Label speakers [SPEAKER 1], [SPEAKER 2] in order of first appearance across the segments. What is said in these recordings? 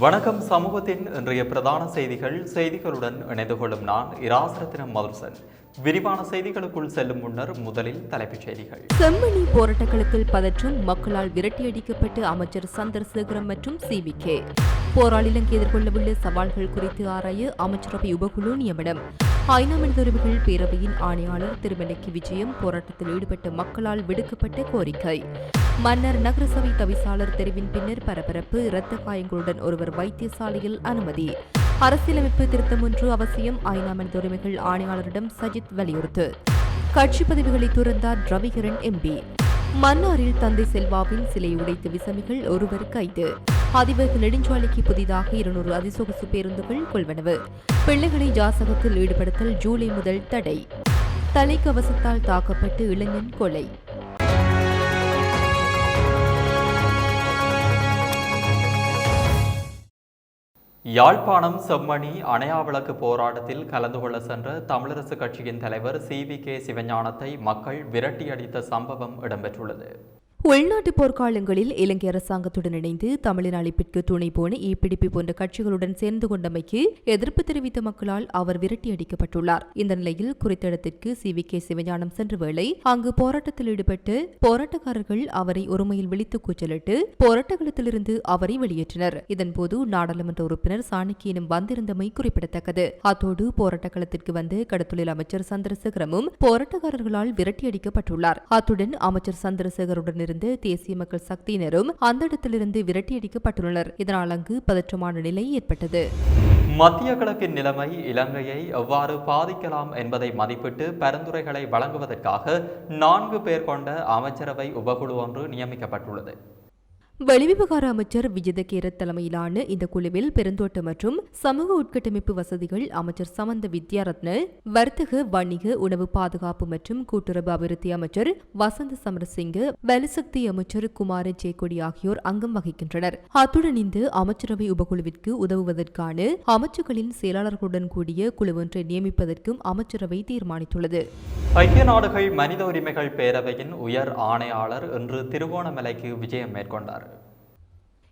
[SPEAKER 1] வணக்கம். சமூகத்தின் இன்றைய பிரதான செய்திகள் செய்திகளுடன் இணைந்து கொள்ளும் நான் இராசரத்தினம் மதுசன் விரிவான செய்திகளுக்குள் செல்லும் முன்னர் முதலில் தலைப்புச் செய்திகள்.
[SPEAKER 2] செம்மணி போராட்டங்களுக்குள் பதற்றும் மக்களால் விரட்டியடிக்கப்பட்டு அமைச்சர் சந்திரசேகரம் மற்றும் சிபிகே போரால் இலங்கை எதிர்கொள்ளவுள்ள சவால்கள் குறித்து ஆராய அமைச்சரவை உபகுழு நியமனம். ஐநா மனித உரிமைகள் பேரவையின் ஆணையாளர் திருமலைக்கு விஜயம் போராட்டத்தில் ஈடுபட்ட மக்களால் விடுக்கப்பட்ட கோரிக்கை. மன்னர் நகரசபை தவிசாளர் தெரிவின் பின்னர் பரபரப்பு இரத்த காயங்களுடன் ஒருவர் வைத்தியசாலையில் அனுமதி. அரசியலமைப்பு திருத்தம் ஒன்று அவசியம் ஐநா மனித உரிமைகள் ஆணையாளரிடம் சஜித் வலியுறுத்து. கட்சி பதவிகளை துறந்தார் ரவிகரன் எம்பி. மன்னாரில் தந்தை செல்வாவின் சிலை உடைத்த விசமிகள் ஒருவர் கைது. அதிபர் நெடுஞ்சாலைக்கு புதிதாக இருநூறு அதிசொகுசு பேருந்துகள் கொள்வனவு. பிள்ளைகளை ஜாசகத்தில் ஈடுபடுத்தல் ஜூலை முதல் தடை. தலைக்கவசத்தால் தாக்கப்பட்டு இளைஞன் கொலை.
[SPEAKER 1] யாழ்ப்பாணம் செம்மணி அணையாவிளக்கு போராட்டத்தில் கலந்து கொள்ள சென்ற தமிழரசு கட்சியின் தலைவர் சி வி கே சிவஞானத்தை மக்கள் விரட்டியடித்த சம்பவம் இடம்பெற்றுள்ளது.
[SPEAKER 2] உள்நாட்டு போர்க்காலங்களில் இலங்கை அரசாங்கத்துடன் இணைந்து தமிழின் அழைப்பிற்கு துணை போன ஈபிடிபி போன்ற கட்சிகளுடன் சேர்ந்து கொண்டமைக்கு எதிர்ப்பு தெரிவித்த மக்களால் அவர் விரட்டியடிக்கப்பட்டுள்ளார் இந்த நிலையில் குறித்த இடத்திற்கு சி வி கே சிவஞானம் சென்ற வேளை அங்கு போராட்டத்தில் ஈடுபட்டு போராட்டக்காரர்கள் அவரை ஒருமையில் விழித்து கூச்சலிட்டு போராட்டக்களத்திலிருந்து அவரை வெளியேற்றினர். இதன்போது நாடாளுமன்ற உறுப்பினர் சாணக்கியனும் வந்திருந்தமை குறிப்பிடத்தக்கது. அத்தோடு போராட்ட களத்திற்கு கடத்தொழில் அமைச்சர் சந்திரசேகரமும் போராட்டக்காரர்களால் விரட்டியடிக்கப்பட்டுள்ளார் அத்துடன் அமைச்சர் சந்திரசேகருடன் இடத்திலிருந்து தேசிய மக்கள் சக்தியினரும் அந்த இடத்திலிருந்து விரட்டியடிக்கப்பட்டுள்ளனர். இதனால் அங்கு பதற்றமான நிலை ஏற்பட்டது.
[SPEAKER 1] மத்திய கிழக்கின் நிலைமை இலங்கையை எவ்வாறு பாதிக்கலாம் என்பதை மதிப்பிட்டு பரிந்துரைகளை வழங்குவதற்காக நான்கு பேர் கொண்ட அமைச்சரவை உபகுழு ஒன்று நியமிக்கப்பட்டுள்ளது.
[SPEAKER 2] வெளிவிவகார அமைச்சர் விஜித கேரத் தலைமையிலான இந்த குழுவில் பெருந்தோட்ட மற்றும் சமூக உட்கட்டமைப்பு வசதிகள் அமைச்சர் சமந்த வித்யாரத்ன வர்த்தக வணிக உணவு பாதுகாப்பு மற்றும் கூட்டுறவு அபிவிருத்தி அமைச்சர் வசந்த சமரசிங்க வலுசக்தி அமைச்சர் குமார ஜெயக்கொடி ஆகியோர் அங்கம் வகிக்கின்றனர். அத்துடன் இந்த அமைச்சரவை உபகுழுவிற்கு உதவுவதற்கான அமைச்சர்களின் செயலாளர்களுடன் கூடிய குழு ஒன்றை நியமிப்பதற்கும் அமைச்சரவை தீர்மானித்துள்ளது.
[SPEAKER 1] ஐக்கிய நாடுகள் மனித உரிமைகள் பேரவையின் உயர் ஆணையாளர் இன்று திருகோணமலைக்கு விஜயம் மேற்கொண்டார்.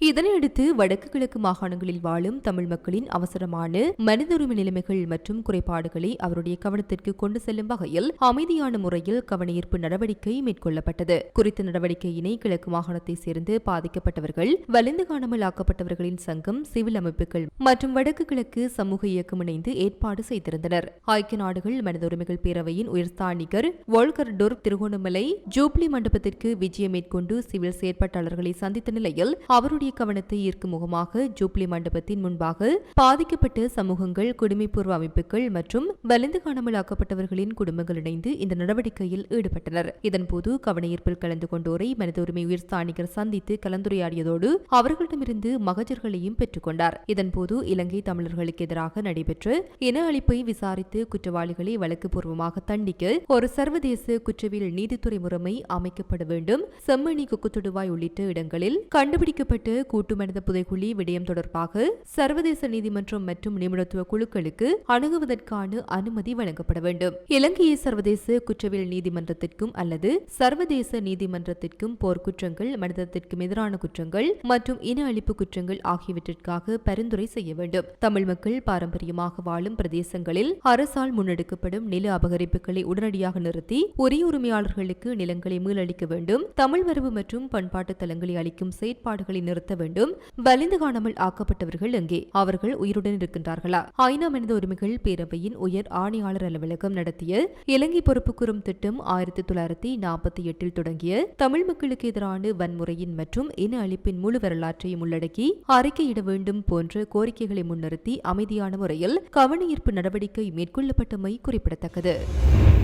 [SPEAKER 2] இதனையடுத்து வடக்கு கிழக்கு மாகாணங்களில் வாழும் தமிழ் மக்களின் அவசரமான மனித உரிமை நிலைமைகள் மற்றும் குறைபாடுகளை அவருடைய கவனத்திற்கு கொண்டு செல்லும் வகையில் அமைதியான முறையில் கவனஈர்ப்பு நடவடிக்கை மேற்கொள்ளப்பட்டது. குறித்த நடவடிக்கையினை கிழக்கு மாகாணத்தை சேர்ந்து பாதிக்கப்பட்டவர்கள் வலிந்து காணாமல் ஆக்கப்பட்டவர்களின் சங்கம் சிவில் அமைப்புகள் மற்றும் வடக்கு கிழக்கு சமூக இயக்கம் இணைந்து ஏற்பாடு செய்திருந்தனர். ஐக்கிய நாடுகள் மனித உரிமைகள் பேரவையின் உயர்ஸ்தானிகர் வோல்கர் டொர்க் திருகோணமலை ஜூப்ளி மண்டபத்திற்கு விஜயம் மேற்கொண்டு சிவில் செயற்பாட்டாளர்களை சந்தித்த நிலையில் அவருடைய கவனத்தை ஈர்க்கும் முகமாக ஜூப்ளி மண்டபத்தின் முன்பாக பாதிக்கப்பட்ட சமூகங்கள் குடிமைப்பூர்வ அமைப்புகள் மற்றும் வலிந்து காணாமல் ஆக்கப்பட்டவர்களின் குடும்பங்கள் இணைந்து இந்த நடவடிக்கையில் ஈடுபட்டனர். இதன்போது கவனஈர்ப்பில் கலந்து கொண்டோரை மனித உரிமை உயர் ஸ்தானிகர் சந்தித்து கலந்துரையாடியதோடு அவர்களிடமிருந்து மகஜர்களையும் பெற்றுக்கொண்டார் இதன்போது இலங்கை தமிழர்களுக்கு எதிராக நடைபெற்ற இன அழிப்பை விசாரித்து குற்றவாளிகளை வழக்குபூர்வமாக தண்டிக்க ஒரு சர்வதேச குற்றவியல் நீதித்துறை முறைமை அமைக்கப்பட வேண்டும். செம்மணி குக்குத்துடுவாய் உள்ளிட்ட இடங்களில் கண்டுபிடிக்கப்பட்ட கூட்டு மனித புதைக்குழி விடயம் தொடர்பாக சர்வதேச நீதிமன்றம் மற்றும் நிபுணத்துவ குழுக்களுக்கு அணுகுவதற்கான அனுமதி வழங்கப்பட வேண்டும். இலங்கையை சர்வதேச குற்றவியல் நீதிமன்றத்திற்கும் அல்லது சர்வதேச நீதிமன்றத்திற்கும் போர்க்குற்றங்கள் மனிதத்திற்கும் எதிரான குற்றங்கள் மற்றும் இன அழிப்பு குற்றங்கள் ஆகியவற்றிற்காக பரிந்துரை செய்ய வேண்டும். தமிழ் மக்கள் பாரம்பரியமாக வாழும் பிரதேசங்களில் அரசால் முன்னெடுக்கப்படும் நில அபகரிப்புகளை உடனடியாக நிறுத்தி ஒரே உரிமையாளர்களுக்கு நிலங்களை மீளளிக்க வேண்டும். தமிழ் வரவு மற்றும் பண்பாட்டு தலங்களை அளிக்கும் செயற்பாடுகளை நிறுத்த நிறுத்த வேண்டும். வலிந்து காணாமல் ஆக்கப்பட்டவர்கள் எங்கே? அவர்கள் உயிருடன் இருக்கின்றார்களா? ஐநா மனித உரிமைகள் பேரவையின் உயர் ஆணையாளர் அலுவலகம் நடத்திய இலங்கை பொறுப்பு கூறும் திட்டம் ஆயிரத்தி தொள்ளாயிரத்தி நாற்பத்தி எட்டில் தொடங்கிய தமிழ் மக்களுக்கு எதிரான வன்முறையின் மற்றும் இன அழிப்பின் முழு வரலாற்றையும் உள்ளடக்கி அறிக்கையிட வேண்டும் போன்ற கோரிக்கைகளை முன்னிறுத்தி அமைதியான முறையில் கவனஈர்ப்பு நடவடிக்கை மேற்கொள்ளப்பட்டமை குறிப்பிடத்தக்கது.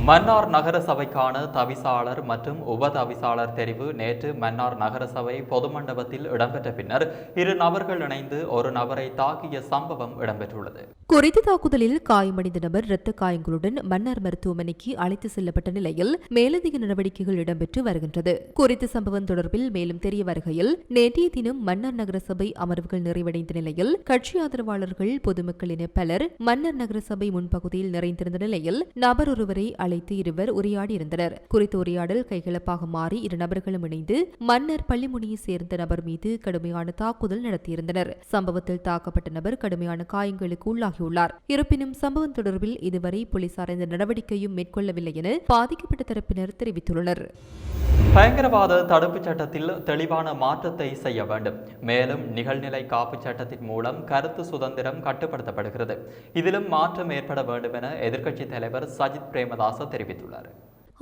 [SPEAKER 1] மன்னார் நகர சபைக்கான தவிசாளர் மற்றும் உப தவிசாளர் தெரிவு நேற்று மன்னார் நகரசபை பொது மண்டபத்தில் இடம்பெற்ற பின்னர் இரு நபர்கள் இணைந்து ஒரு நபரை தாக்கிய சம்பவம் இடம்பெற்றுள்ளது.
[SPEAKER 2] குறித்த தாக்குதலில் காயமடைந்த நபர் இரத்த காயங்களுடன் மன்னார் மருத்துவமனைக்கு அழைத்து செல்லப்பட்ட நிலையில் மேலதிக நடவடிக்கைகள் இடம்பெற்று வருகின்றது. குறித்த சம்பவம் தொடர்பில் மேலும் தெரிய வருகையில் நேற்றைய தினம் மன்னார் நகரசபை அமர்வுகள் நிறைவடைந்த நிலையில் கட்சி ஆதரவாளர்கள் பொதுமக்கள் என பலர் மன்னார் நகரசபை முன்பகுதியில் நிறைந்திருந்த நிலையில் நபர் ஒருவரை அழைத்து இருவர் உரையாடியிருந்தனர். குறித்த உரையாடல் கைகலப்பாக மாறி இரு நபர்களும் இணைந்து மன்னர் பள்ளிமுனியை சேர்ந்த நபர் மீது கடும் கடுமையான தாக்குதல் நடத்தியிருந்தனர். சம்பவத்தில் தாக்கப்பட்ட நபர் கடுமையான காயங்களுக்கு உள்ளாகியுள்ளார். இருப்பினும் சம்பவம் தொடர்பில் இதுவரை போலீசார் எந்த நடவடிக்கையும் மேற்கொள்ளவில்லை என பாதிக்கப்பட்ட தரப்பினர் தெரிவித்துள்ளனர்.
[SPEAKER 1] பயங்கரவாத தடுப்புச் சட்டத்தில் தெளிவான மாற்றத்தை செய்ய வேண்டும். மேலும் நிகழ்நிலை காப்புச் சட்டத்தின் மூலம் கருத்து சுதந்திரம் கட்டுப்படுத்தப்படுகிறது. இதிலும் மாற்றம் ஏற்பட வேண்டும் என எதிர்க்கட்சித் தலைவர் சஜித் பிரேமதாச தெரிவித்துள்ளார்.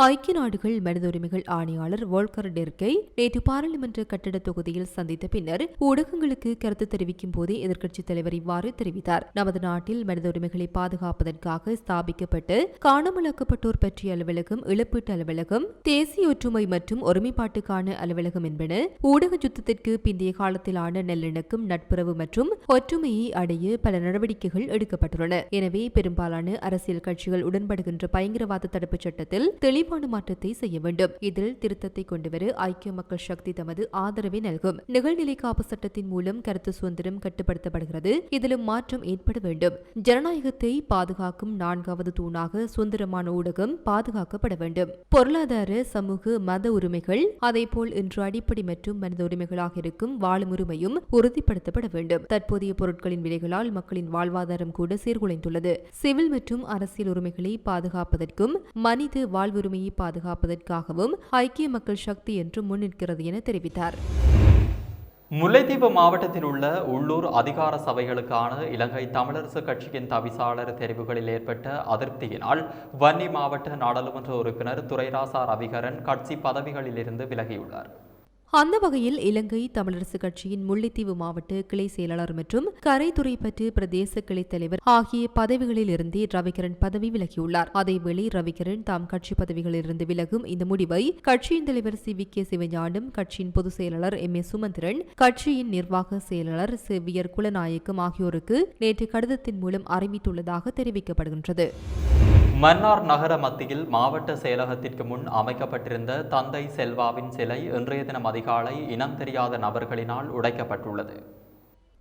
[SPEAKER 2] ஐக்கிய நாடுகள் மனித உரிமைகள் ஆணையாளர் வோல்கர் டெர்கை நேற்று பாராளுமன்ற கட்டட தொகுதியில் சந்தித்த பின்னர் ஊடகங்களுக்கு கருத்து தெரிவிக்கும் போதே எதிர்க்கட்சித் தலைவர் இவ்வாறு தெரிவித்தார். நமது நாட்டில் மனித உரிமைகளை பாதுகாப்பதற்காக ஸ்தாபிக்கப்பட்டு காணாமலாக்கப்பட்டோர் பற்றிய அலுவலகம் இழப்பீட்டு அலுவலகம் தேசிய ஒற்றுமை மற்றும் ஒருமைப்பாட்டுக்கான அலுவலகம் என்பன ஊடக யுத்தத்திற்கு பிந்தைய காலத்திலான நல்லிணக்கம் நட்புறவு மற்றும் ஒற்றுமையை அடைய பல நடவடிக்கைகள் எடுக்கப்பட்டுள்ளன. எனவே பெரும்பாலான அரசியல் கட்சிகள் உடன்படுகின்ற பயங்கரவாத தடுப்புச் சட்டத்தில் தெளிவு விரைவான மாற்றத்தை செய்ய வேண்டும். இதில் திருத்தத்தை கொண்டுவர ஐக்கிய மக்கள் சக்தி தமது ஆதரவை நல்கும். நிகழ்நிலை காப்பு சட்டத்தின் மூலம் கருத்து சுதந்திரம் கட்டுப்படுத்தப்படுகிறது. இதிலும் மாற்றம் ஏற்பட வேண்டும். ஜனநாயகத்தை பாதுகாக்கும் நான்காவது தூணாக சுதந்திரமான ஊடகம் பாதுகாக்கப்பட வேண்டும். பொருளாதார சமூக மத உரிமைகள் அதேபோல் இன்று அடிப்படை மற்றும் மனித உரிமைகளாக இருக்கும் வாழும் உரிமையும் உறுதிப்படுத்தப்பட வேண்டும். தற்போதைய பொருட்களின் விலைகளால் மக்களின் வாழ்வாதாரம் கூட சீர்குலைந்துள்ளது. சிவில் மற்றும் அரசியல் உரிமைகளை பாதுகாப்பதற்கும் மனித வாழ்வுரிமை உரிமையை பாதுகாப்பதற்காகவும் ஐக்கிய மக்கள் சக்தி என்று முன்னிற்கிறது என தெரிவித்தார்.
[SPEAKER 1] முல்லைத்தீவு மாவட்டத்தில் உள்ள உள்ளூர் அதிகார சபைகளுக்கான இலங்கை தமிழரசு கட்சியின் தவிசாளர் தெரிவுகளில் ஏற்பட்ட அதிருப்தியினால் வன்னி மாவட்ட நாடாளுமன்ற உறுப்பினர் துரைராசா ரவிகரன் கட்சி பதவிகளிலிருந்து விலகியுள்ளார்.
[SPEAKER 2] அந்த வகையில் இலங்கை தமிழரசு கட்சியின் முல்லைத்தீவு மாவட்ட கிளை செயலாளர் மற்றும் கரைத்துறைப்பற்று பிரதேச கிளை தலைவர் ஆகிய பதவிகளில் இருந்தே ரவிகரன் பதவி விலகியுள்ளார். அதேவேளை ரவிகரன் தாம் கட்சி பதவிகளிலிருந்து விலகும் இந்த முடிவை கட்சியின் தலைவர் சி. வி. கே. சிவஞானம் கட்சியின் பொதுச் செயலாளர் எம். ஏ. சுமந்திரன் கட்சியின் நிர்வாக செயலாளர் செவ்வியர் குலநாயக்கம் ஆகியோருக்கு நேற்று கடிதத்தின் மூலம் அறிவித்துள்ளதாக தெரிவிக்கப்படுகின்றது.
[SPEAKER 1] மன்னார் நகர மத்தியில் மாவட்ட செயலகத்திற்கு முன் அமைக்கப்பட்டிருந்த தந்தை செல்வாவின் சிலை இன்றைய தினம் அதிகாலை இனம் தெரியாத நபர்களினால் உடைக்கப்பட்டுள்ளது.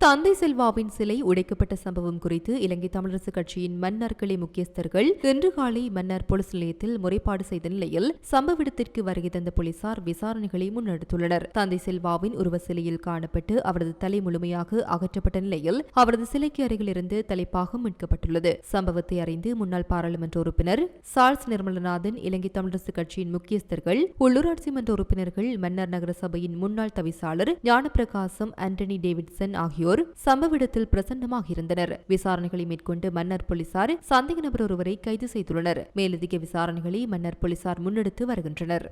[SPEAKER 2] தந்தை செல்வாவின் சிலை உடைக்கப்பட்ட சம்பவம் குறித்து இலங்கை தமிழரசு கட்சியின் மன்னார் கிளை முக்கியஸ்தர்கள் இன்று காலை மன்னார் போலீஸ் நிலையத்தில் முறைப்பாடு செய்த நிலையில் சம்பவ இடத்திற்கு வருகை தந்த போலீசார் விசாரணைகளை முன்னெடுத்துள்ளனர். தந்தை செல்வாவின் உருவ சிலையில் காணப்பட்டு அவரது தலை முழுமையாக அகற்றப்பட்ட நிலையில் அவரது சிலைக்கு அருகில் இருந்து தலைப்பாகம் மீட்கப்பட்டுள்ளது. சம்பவத்தை அறிந்து முன்னாள் பாராளுமன்ற உறுப்பினர் சார்ஸ் நிர்மலநாதன் இலங்கை தமிழரசு கட்சியின் முக்கியஸ்தர்கள் உள்ளூராட்சி மன்ற உறுப்பினர்கள் மன்னார் நகர சபையின் முன்னாள் தவிசாளர் ஞானப்பிரகாசம் ஆண்டனி டேவிட்சன் ஆகியோர் சம்பவ இடத்தில் பிரசன்னமாக இருந்தனர். விசாரணைகளை மேற்கொண்டு மன்னர் போலீசார் சந்தேக நபர் ஒருவரை கைது செய்துள்ளனர். மேலதிக விசாரணைகளை மன்னர் போலீசார் முன்னெடுத்து வருகின்றனர்.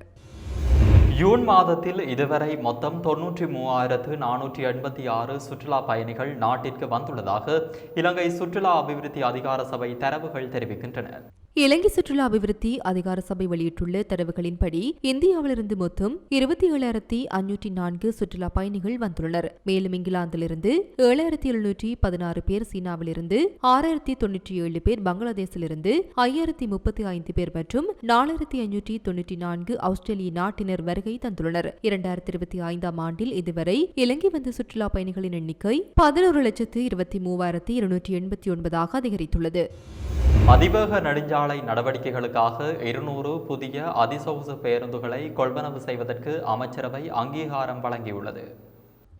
[SPEAKER 1] ஜூன் மாதத்தில் இதுவரை மொத்தம் தொன்னூற்றி மூவாயிரத்து நானூற்றி எண்பத்தி ஆறு சுற்றுலா பயணிகள் நாட்டிற்கு வந்துள்ளதாக இலங்கை சுற்றுலா அபிவிருத்தி அதிகார சபை தரவுகள் தெரிவிக்கின்றன.
[SPEAKER 2] இலங்கை சுற்றுலா அபிவிருத்தி அதிகார சபை வெளியிட்டுள்ள தரவுகளின்படி இந்தியாவிலிருந்து மொத்தம் இருபத்தி ஏழாயிரத்தி அஞ்சூற்றி நான்கு சுற்றுலா பயணிகள் வந்துள்ளனர். மேலும் இங்கிலாந்திலிருந்து ஏழாயிரத்தி எழுநூற்றி பதினாறு பேர் சீனாவிலிருந்து ஆறாயிரத்தி தொன்னூற்றி ஏழு பேர் பங்களாதேஷிலிருந்து ஐயாயிரத்தி முப்பத்தி ஐந்து பேர் மற்றும் நாலாயிரத்தி ஐநூற்றி தொன்னூற்றி நான்கு ஆஸ்திரேலிய நாட்டினர் வருகை தந்துள்ளனர். இரண்டாயிரத்தி இருபத்தி ஐந்தாம் ஆண்டில் இதுவரை இலங்கை வந்த சுற்றுலா பயணிகளின் எண்ணிக்கை பதினோரு லட்சத்து இருபத்தி மூவாயிரத்தி இருநூற்றி எண்பத்தி ஒன்பதாக அதிகரித்துள்ளது.
[SPEAKER 1] அதிவேக நெடுஞ்சாலை நடவடிக்கைகளுக்காக இருநூறு புதிய அதிசொகுசு பேருந்துகளை கொள்வனவு செய்வதற்கு அமைச்சரவை அங்கீகாரம் வழங்கியுள்ளது.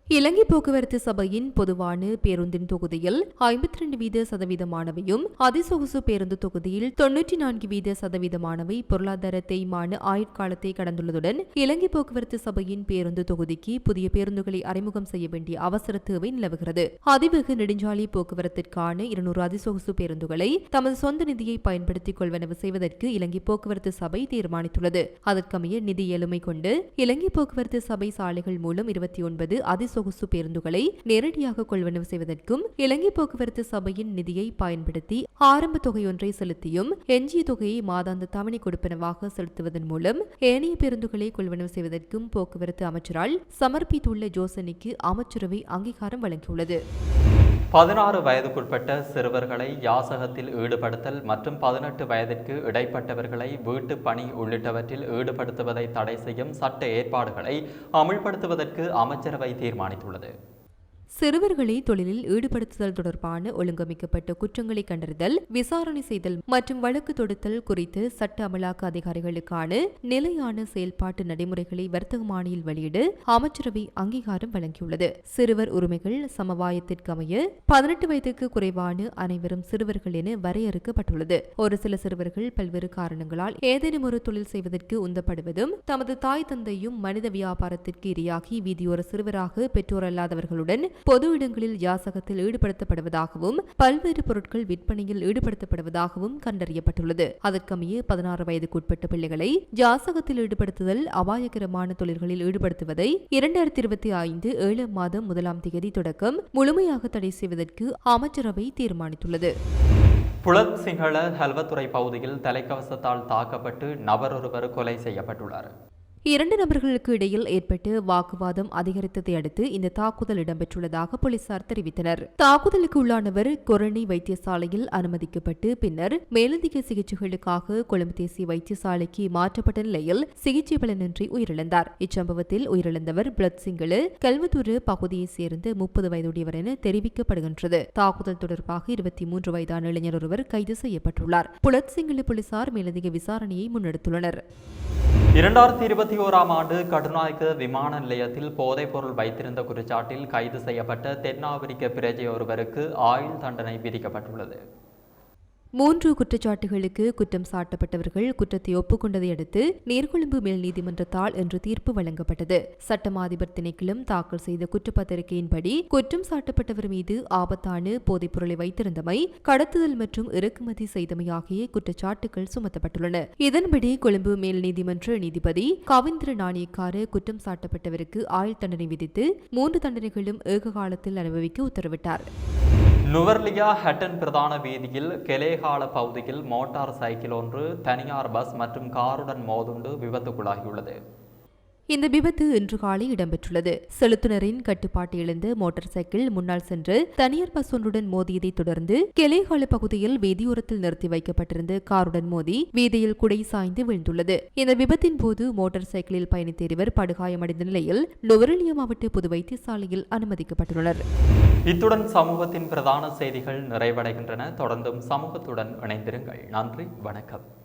[SPEAKER 2] இலங்கை போக்குவரத்து சபையின் பொதுவான பேருந்தின் தொகுதியில் ஐம்பத்தி ரெண்டு வீத சதவீதமானவையும் அதிசொகுசு பேருந்து தொகுதியில் தொன்னூற்றி நான்கு வீத சதவீதமானவை பொருளாதார தேய்மான ஆயுட்காலத்தை கடந்துள்ளதுடன் இலங்கை போக்குவரத்து சபையின் பேருந்து தொகுதிக்கு புதிய பேருந்துகளை அறிமுகம் செய்ய வேண்டிய அவசர தேவை நிலவுகிறது. அதிவேக நெடுஞ்சாலை போக்குவரத்திற்கான இருநூறு அதிசொகுசு பேருந்துகளை தமது சொந்த நிதியை பயன்படுத்திக் கொள்வனவு செய்வதற்கு இலங்கை போக்குவரத்து சபை தீர்மானித்துள்ளது. அதற்கமைய நிதி ஏழுமை கொண்டு இலங்கை போக்குவரத்து சபை சாலைகள் மூலம் இருபத்தி ஒன்பது சொகுசு பேருந்துகளை நேரடியாக கொள்வனவு செய்வதற்கும் இலங்கை போக்குவரத்து சபையின் நிதியை பயன்படுத்தி ஆரம்ப தொகையொன்றை செலுத்தியும் எஞ்சிய தொகையை மாதாந்த தவணை கொடுப்பனவாக செலுத்துவதன் மூலம் ஏனைய பேருந்துகளை கொள்வனவு செய்வதற்கும் போக்குவரத்து அமைச்சரால் சமர்ப்பித்துள்ள யோசனைக்கு அமைச்சரவை அங்கீகாரம் வழங்கியுள்ளது.
[SPEAKER 1] பதினாறு வயதுக்குட்பட்ட சிறுவர்களை யாசகத்தில் ஈடுபடுத்தல் மற்றும் பதினெட்டு வயதிற்கு இடைப்பட்டவர்களை வீட்டு பணி உள்ளிட்டவற்றில் ஈடுபடுத்துவதை தடை செய்யும் சட்ட ஏற்பாடுகளை அமுல்படுத்துவதற்கு அமைச்சரவை தீர்மானித்துள்ளது.
[SPEAKER 2] சிறுவர்களை தொழிலில் ஈடுபடுத்துதல் தொடர்பான ஒழுங்கமைக்கப்பட்ட குற்றங்களை கண்டறிதல் விசாரணை செய்தல் மற்றும் வழக்கு தொடுத்தல் குறித்து சட்ட அமலாக்க அதிகாரிகளுக்கான நிலையான செயல்பாட்டு நடைமுறைகளை வர்த்தகமானியில் வெளியிட அமைச்சரவை அங்கீகாரம் வழங்கியுள்ளது. சிறுவர் உரிமைகள் சமவாயத்திற்கமைய பதினெட்டு வயதுக்கு குறைவான அனைவரும் சிறுவர்கள் என வரையறுக்கப்பட்டுள்ளது. ஒரு சில சிறுவர்கள் பல்வேறு காரணங்களால் ஏதேனும் ஒரு தொழில் செய்வதற்கு உந்தப்படுவதும் தமது தாய் தந்தையும் மனித வியாபாரத்திற்கு இரையாகி வீதியோர சிறுவராக பெற்றோர் அல்லாதவர்களுடன் பொது இடங்களில் யாசகத்தில் ஈடுபடுத்தப்படுவதாகவும் பல்வேறு பொருட்கள் விற்பனையில் ஈடுபடுத்தப்படுவதாகவும் கண்டறியப்பட்டுள்ளது. அதற்கமைய பதினாறு வயதுக்குட்பட்ட பிள்ளைகளை யாசகத்தில் ஈடுபடுத்துதல் அபாயகரமான தொழில்களில் ஈடுபடுத்துவதை இரண்டாயிரத்தி இருபத்தி ஐந்து ஏழு மாதம் முதலாம் தேதி தொடக்கம் முழுமையாக தடை செய்வதற்கு அமைச்சரவை தீர்மானித்துள்ளது.
[SPEAKER 1] புலத் சிங்கள ஹல்வத்துறை பகுதியில் தலைக்கவசத்தால் தாக்கப்பட்டு நபர் ஒருவர் கொலை செய்யப்பட்டுள்ளார்.
[SPEAKER 2] இரண்டு நபர்களுக்கு இடையில் ஏற்பட்டு வாக்குவாதம் அதிகரித்ததை அடுத்து இந்த தாக்குதல் இடம்பெற்றுள்ளதாக போலீசார் தெரிவித்தனர். தாக்குதலுக்கு உள்ளானவர் கொரணி வைத்தியசாலையில் அனுமதிக்கப்பட்டு பின்னர் மேலதிக சிகிச்சைகளுக்காக கொழும்பு தேசிய வைத்தியசாலைக்கு மாற்றப்பட்ட நிலையில் சிகிச்சை பலனின்றி உயிரிழந்தார். இச்சம்பவத்தில் உயிரிழந்தவர் பிளட் சிங்களு கல்வத்தூர் பகுதியைச் சேர்ந்த முப்பது வயதுடையவர் என தெரிவிக்கப்படுகின்றது. தாக்குதல் தொடர்பாக இருபத்தி மூன்று வயதான இளைஞர் ஒருவர் கைது செய்யப்பட்டுள்ளார். புலத் சிங்களு போலீசார் மேலதிக விசாரணையை முன்னெடுத்துள்ளனர்.
[SPEAKER 1] இரண்டாயிரத்தி இருபத்தி ஓராம் ஆண்டு கடுநாய்க்கு விமான நிலையத்தில் போதைப்பொருள் வைத்திருந்த குற்றச்சாட்டில் கைது செய்யப்பட்ட தென்னாப்பிரிக்க பிரஜை ஒருவருக்கு ஆயுள் தண்டனை விதிக்கப்பட்டுள்ளது.
[SPEAKER 2] மூன்று குற்றச்சாட்டுகளுக்கு குற்றம் சாட்டப்பட்டவர்கள் குற்றத்தை ஒப்புக்கொண்டதை அடுத்து நேர்கொழும்பு மேல் நீதிமன்றத்தால் இன்று தீர்ப்பு வழங்கப்பட்டது. சட்டமாதிபர் திணைக்களம் தாக்கல் செய்த குற்றப்பத்திரிகையின்படி குற்றம் சாட்டப்பட்டவர் மீது ஆபத்தான போதைப்பொருளை வைத்திருந்தமை கடத்துதல் மற்றும் இறக்குமதி செய்தமை ஆகிய குற்றச்சாட்டுகள் சுமத்தப்பட்டுள்ளன. இதன்படி கொழும்பு மேல் நீதிமன்ற நீதிபதி கவிந்திர நாணயக்கார குற்றம் சாட்டப்பட்டவருக்கு ஆயுள் தண்டனை விதித்து மூன்று தண்டனைகளும் ஏக காலத்தில் அனுபவிக்க உத்தரவிட்டார்.
[SPEAKER 1] நுவர்லியா ஹட்டன் பிரதான வீதியில் கெலேகால பகுதியில் மோட்டார் சைக்கிள் ஒன்று தனியார் பஸ் மற்றும் காருடன் மோதுண்டு விபத்துக்குள்ளாகியுள்ளது.
[SPEAKER 2] இந்த விபத்து இன்று காலை இடம்பெற்றுள்ளது. செலுத்துனரின் கட்டுப்பாட்டை இழந்து மோட்டார் சைக்கிள் முன்னால் சென்று தனியார் பஸ் ஒன்றுடன் மோதியதைத் தொடர்ந்து கெலேகால பகுதியில் வீதியோரத்தில் நிறுத்தி வைக்கப்பட்டிருந்த காருடன் மோதி வீதியில் குடை சாய்ந்து விழுந்துள்ளது. இந்த விபத்தின் போது மோட்டார் சைக்கிளில் பயணித்த இருவர் படுகாயமடைந்த நிலையில் நுவரெலியா மாவட்ட பொது வைத்தியசாலையில் அனுமதிக்கப்பட்டுள்ளனர்.
[SPEAKER 1] இத்துடன் சமூகத்தின் பிரதான செய்திகள் நிறைவடைகின்றன. தொடர்ந்தும் சமூகத்துடன் இணைந்திருங்கள். நன்றி வணக்கம்.